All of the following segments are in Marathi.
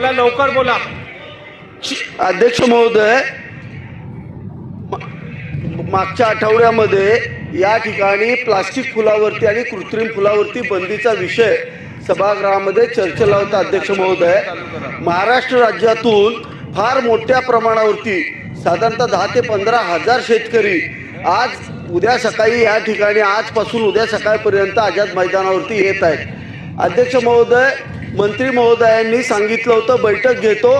बोला लवकर बोला. अध्यक्ष महोदय मागच्या आठवड्यामध्ये या ठिकाणी प्लास्टिक फुलावरती आणि कृत्रिम फुलावरती बंदीचा विषय सभागृहामध्ये चर्चेला होता अध्यक्ष महोदय. महाराष्ट्र राज्यातून फार मोठ्या प्रमाणावरती साधारणतः दहा ते पंधरा हजार शेतकरी आज उद्या सकाळी या ठिकाणी आजपासून उद्या सकाळपर्यंत आझाद मैदानावरती येत आहेत. अध्यक्ष महोदय मंत्री महोदयांनी सांगितलं होतं बैठक घेतो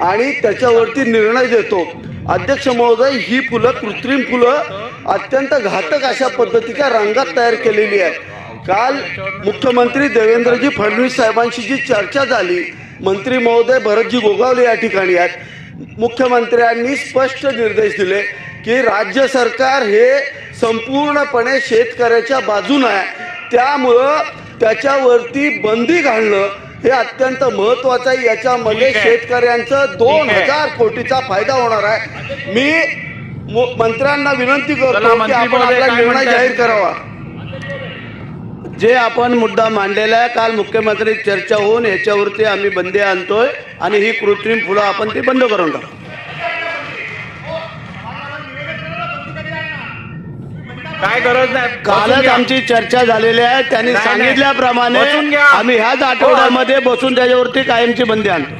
आणि त्याच्यावरती निर्णय देतो. अध्यक्ष महोदय ही फुलं कृत्रिम फुलं अत्यंत घातक अशा पद्धतीच्या रांगात तयार केलेली आहेत. काल मुख्यमंत्री देवेंद्रजी फडणवीस साहेबांशी जी चर्चा झाली मंत्री महोदय भरतजी गोगावले या ठिकाणी आहेत. मुख्यमंत्र्यांनी स्पष्ट निर्देश दिले की राज्य सरकार हे संपूर्णपणे शेतकऱ्याच्या बाजून आहे. त्यामुळं त्याच्यावरती बंदी घालणं हे अत्यंत महत्वाचं आहे याच्यामध्ये. शेतकऱ्यांचं दोन. हजार कोटीचा फायदा होणार आहे मी मंत्र्यांना विनंती करतो की आपण आपला काय निर्णय? जाहीर करावा जे आपण मुद्दा मांडलेला आहे काल मुख्यमंत्री चर्चा होऊन याच्यावरती आम्ही बंदी आणतोय आणि ही कृत्रिम फुलं आपण ती बंद करून टाकू काय गरज नाही कालच. आमची चर्चा झालेली आहे त्यांनी. सांगितल्याप्रमाणे. आम्ही ह्याच आठवड्यामध्ये बसून त्याच्यावरती कायमची बंदी आणतो